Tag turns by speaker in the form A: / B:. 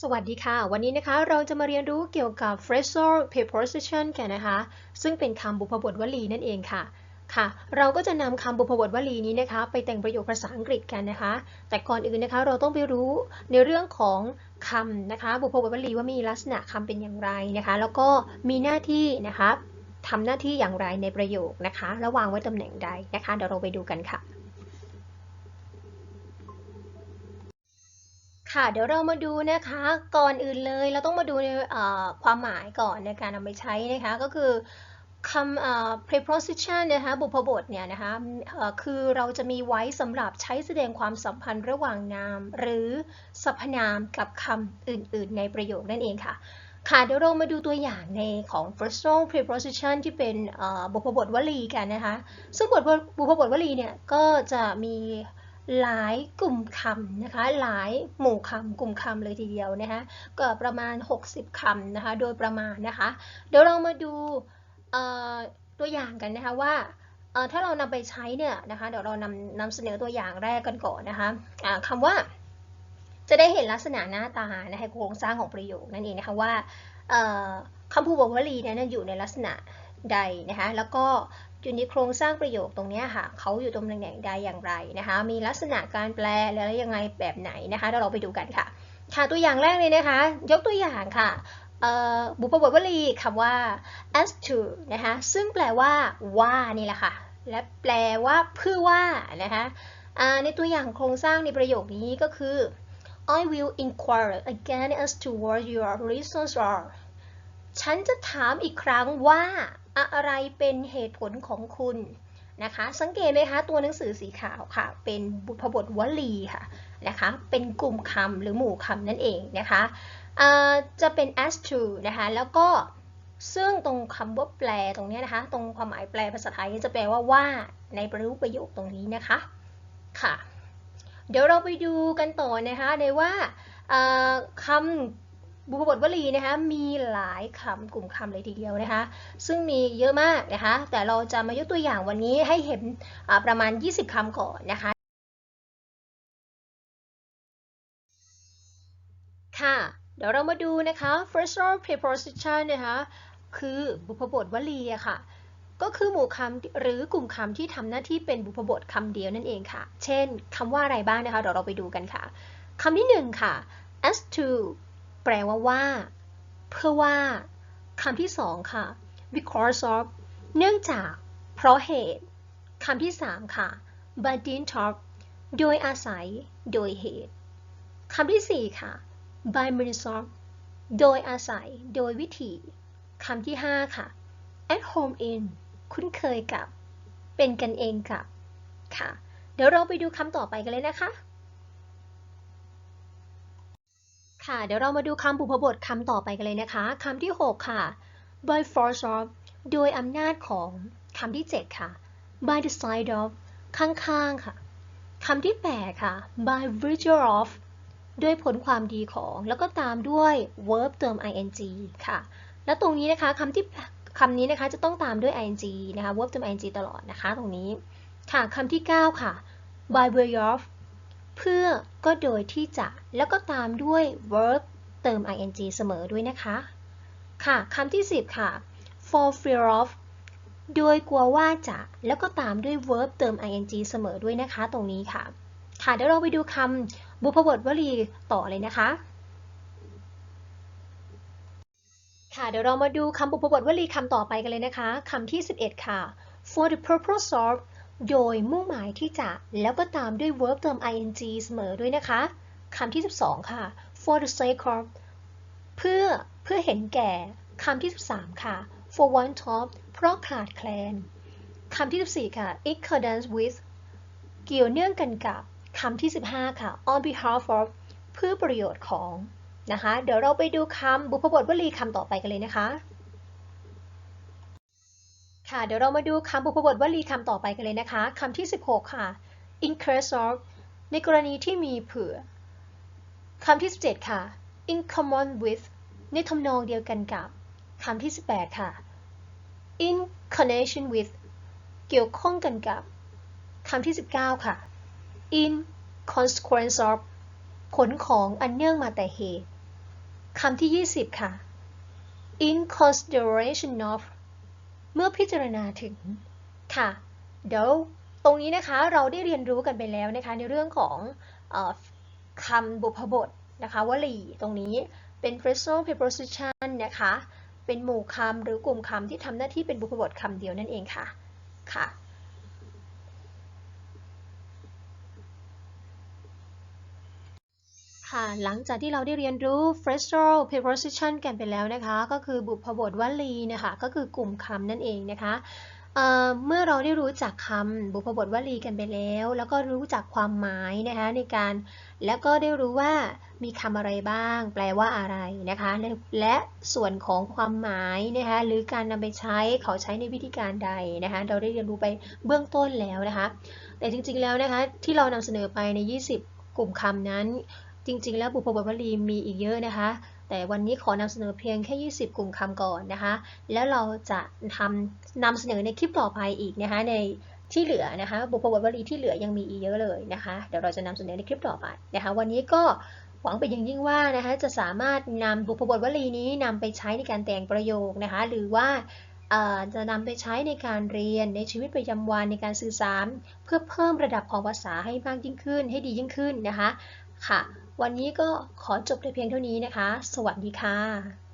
A: สวัสดีค่ะ วันนี้นะคะเราจะมาเรียนรู้เกี่ยวกับ phrasal preposition กันนะคะ ซึ่งเป็นคำบุพบทวลีนั่นเองค่ะ ค่ะ เราก็จะนำคำบุพบทวลีนี้นะคะ ไปแต่งประโยคภาษาอังกฤษกันนะคะ แต่ก่อนอื่นนะคะเราต้องไปรู้ในเรื่องของคำนะคะ บุพบทวลีว่ามีลักษณะคำเป็นอย่างไรนะคะ แล้วก็มีหน้าที่นะคะทำหน้าที่อย่างไรในประโยคนะคะ แล้ววางไว้ตำแหน่งใดนะคะ เดี๋ยวเราไปดูกันค่ะ ค่ะเดี๋ยวเรามาดูนะคะก่อนอื่นเลยเราต้องมาดูในความหมายก่อนในการนำไปใช้นะคะก็คือคำ preposition นะคะบุพบทเนี่ยนะคะคือเราจะมีไว้สำหรับใช้แสดงความสัมพันธ์ระหว่างนาม หรือสรรพนามกับคำอื่น ๆ ในประโยคนั่นเองค่ะ ค่ะเดี๋ยวเรามาดูตัวอย่างในของ personal preposition ที่เป็นบุพบทวลีกันนะคะ ซึ่งบทบุพบทวลีเนี่ยก็จะมี หลายกลุ่มคำนะคะ หลายหมู่คำกลุ่มคำเลยทีเดียวนะคะก็ประมาณ 60คำนะคะ โดยประมาณนะคะ เดี๋ยวเรามาดูตัวอย่างกันนะคะว่าถ้าเรานำไปใช้เนี่ยนะคะ เดี๋ยวเรานำนำเสนอตัวอย่างแรกกันก่อนนะคะอ่าคำว่าจะได้เห็นลักษณะหน้าตานะคะโครงสร้างของประโยคนั่นเองนะคะว่าคำพูดวลีนี่ยอยู่ในลักษณะใดนะคะแล้วก็ อยู่ในโครงสร้างประโยคตรงนี้ค่ะเขาอยู่ตรงตำแหน่งใดอย่างไรนะคะ มีลักษณะการแปลแล้วยังไงแบบไหนนะคะเดี๋ยวเราไปดูกันค่ะ ค่ะตัวอย่างแรกเลยนะคะ ยกตัวอย่างค่ะบุพบทวลีคำว่า as to นะคะซึ่งแปลว่าว่านี่แหละค่ะ และแปลว่าเพื่อว่านะคะในตัวอย่างโครงสร้างในประโยคนี้ก็คือ I will inquire again as to what your reasons are ฉันจะถามอีกครั้งว่าอะไรเป็นเหตุผลของคุณนะคะ สังเกตไหมคะตัวหนังสือสีขาวค่ะ เป็นบุพบทวลีค่ะนะคะ เป็นกลุ่มคำหรือหมู่คำนั่นเองนะคะจะเป็น as to นะคะแล้วก็ซึ่งตรงคำว่าแปลตรงนี้นะคะ ตรงความหมายแปลภาษาไทยจะแปลว่าว่าในประยุกต์ประโยคตรงนี้นะคะค่ะ เดี๋ยวเราไปดูกันต่อนะคะในว่าคำ บุพบทวลีนะคะมีหลายคำกลุ่มคำเลยทีเดียวนะคะ ซึ่งมีเยอะมากนะคะ แต่เราจะมายกตัวอย่างวันนี้ให้เห็นประมาณ 20คำก่อนนะคะ ค่ะ เดี๋ยวเรามาดูนะคะ phrasal preposition นะคะคือบุพบทวลีอะค่ะก็คือหมู่คำหรือกลุ่มคำที่ทำหน้าที่เป็นบุพบทคำเดียวนั่นเองค่ะ เช่นคำว่าอะไรบ้างนะคะเดี๋ยวเราไปดูกันค่ะคำที่หนึ่งค่ะ as to แปลว่าว่า เพื่อว่าคำที่สองค่ะ because of เนื่องจาก เพราะเหตุคำที่สามค่ะ by dint of โดยอาศัย โดยเหตุคำที่สี่ค่ะ by means of โดยอาศัย โดยวิธีคำที่ห้าค่ะ at home in คุ้นเคยกับ เป็นกันเองกับค่ะ เดี๋ยวเราไปดูคำต่อไปกันเลยนะคะ ค่ะ เดี๋ยวเรามาดูคำบุพบทคำต่อไปกันเลยนะคะคำที่ 6 ค่ะ by force of โดยอำนาจของคำที่ 7 ค่ะ by the side of ข้างๆค่ะคำที่ 8 ค่ะ by virtue of ด้วยผลความดีของแล้วก็ตามด้วย verb เติม ing ค่ะ แล้วตรงนี้นะคะคำที่คำนี้นะคะจะต้องตามด้วย ing นะคะ verb เติม ing ตลอดนะคะ ตรงนี้ค่ะคำที่ 9 ค่ะ by way of เพื่อก็โดยที่จะแล้วก็ตามด้วย verb เติม ing เสมอด้วยนะคะ ค่ะคำที่ 10 ค่ะ for fear of โดยกลัวว่าจะแล้วก็ตามด้วย verb เติม ing เสมอด้วยนะคะตรงนี้ค่ะ ค่ะเดี๋ยวเราไปดูคำบุพบทวลีต่อเลยนะคะ ค่ะเดี๋ยวเรามาดูคำบุพบทวลีคำต่อไปกันเลยนะคะคำที่ 11 ค่ะ for the purpose of โดยมุ่งหมายที่จะแล้วก็ตามด้วย verb เติม ing เสมอด้วยนะคะคำที่ 12 ค่ะ for the sake of เพื่อเพื่อเห็นแก่คำที่ 13 ค่ะ for want of เพราะขาดแคลนคำที่ 14 ค่ะ in accordance with เกี่ยวเนื่องกันกับคำที่ 15 ค่ะ on behalf of เพื่อประโยชน์ของนะคะ เดี๋ยวเราไปดูคำบุพบทวลีคำต่อไปกันเลยนะคะ ค่ะเดี๋ยวเรามาดูคำบุพบทวลีคำต่อไปกันเลยนะคะคำที่ 16 ค่ะ in case of ในกรณีที่มีเผื่อคำที่ 17 ค่ะ in common with ในทำนองเดียวกันกับคำที่ 18 ค่ะ in connection with เกี่ยวข้องกันกับคำที่ 19 ค่ะ in consequence of ผลของอันเนื่องมาแต่เหตุคำที่ 20 ค่ะ in consideration of เมื่อพิจารณาถึงค่ะ เดี๋ยวตรงนี้นะคะเราได้เรียนรู้กันไปแล้วนะคะในเรื่องของอคำบุพบทนะคะวลีตรงนี้เป็น personal preposition นะคะ เป็นหมู่คำหรือกลุ่มคำที่ทำหน้าที่เป็นบุพบทคำเดียวนั่นเองค่ะค่ะ ค่ะ หลังจากที่เราได้เรียนรู้ phrasal preposition กันไปแล้วนะคะ ก็คือบุพบทวลีนะคะ ก็คือกลุ่มคำนั่นเองนะคะเเมื่อเราได้รู้จักคำบุพบทวลีกันไปแล้ว แล้วก็รู้จักความหมายนะคะในการ แล้วก็ได้รู้ว่ามีคำอะไรบ้าง แปลว่าอะไรนะคะ และและส่วนของความหมายนะคะ หรือการนำไปใช้เขาใช้ในวิธีการใดนะคะ เราได้เรียนรู้ไปเบื้องต้นแล้วนะคะ แต่จริงๆแล้วนะคะที่เรานำเสนอไปใน 20 กลุ่มคำนั้น จริงๆ แล้วบุพบทวลีมีอีกเยอะนะคะ แต่วันนี้ขอนำเสนอเพียงแค่ 20 กลุ่มคำก่อนนะคะ แล้วเราจะทำนำเสนอในคลิปต่อไปอีกนะคะ ในที่เหลือนะคะ บุพบทวลีที่เหลือยังมีอีกเยอะเลยนะคะ เดี๋ยวเราจะนำเสนอในคลิปต่อไปนะคะ วันนี้ก็หวังเป็นอย่างยิ่งว่านะคะจะสามารถนำบุพบทวลีนี้นำไปใช้ในการแต่งประโยคนะคะ หรือว่าจะนำไปใช้ในการเรียนในชีวิตประจำวันในการสื่อสาร เพื่อเพิ่มระดับของภาษาให้มากยิ่งขึ้น ให้ดียิ่งขึ้นนะคะ ค่ะ วันนี้ก็ขอจบแต่เพียงเท่านี้นะคะ สวัสดีค่ะ